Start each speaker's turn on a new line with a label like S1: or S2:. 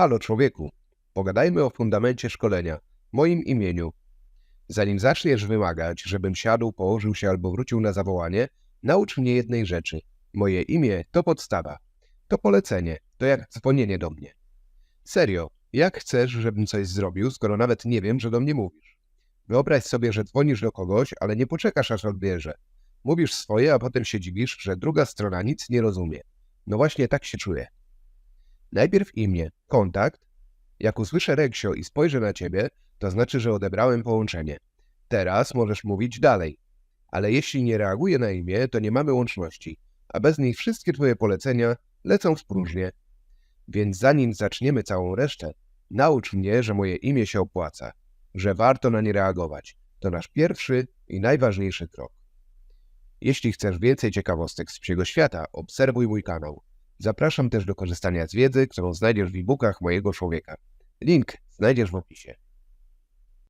S1: Halo człowieku, pogadajmy o fundamencie szkolenia, moim imieniu. Zanim zaczniesz wymagać, żebym siadł, położył się albo wrócił na zawołanie, naucz mnie jednej rzeczy. Moje imię to podstawa. To polecenie, to jak dzwonienie do mnie. Serio, jak chcesz, żebym coś zrobił, skoro nawet nie wiem, że do mnie mówisz? Wyobraź sobie, że dzwonisz do kogoś, ale nie poczekasz aż odbierze. Mówisz swoje, a potem się dziwisz, że druga strona nic nie rozumie. No właśnie tak się czuję. Najpierw imię, kontakt. Jak usłyszę Reksio i spojrzę na ciebie, to znaczy, że odebrałem połączenie. Teraz możesz mówić dalej. Ale jeśli nie reaguję na imię, to nie mamy łączności, a bez niej wszystkie twoje polecenia lecą w próżnię. Więc zanim zaczniemy całą resztę, naucz mnie, że moje imię się opłaca, że warto na nie reagować. To nasz pierwszy i najważniejszy krok. Jeśli chcesz więcej ciekawostek z psiego świata, obserwuj mój kanał. Zapraszam też do korzystania z wiedzy, którą znajdziesz w e-bookach mojego człowieka. Link znajdziesz w opisie.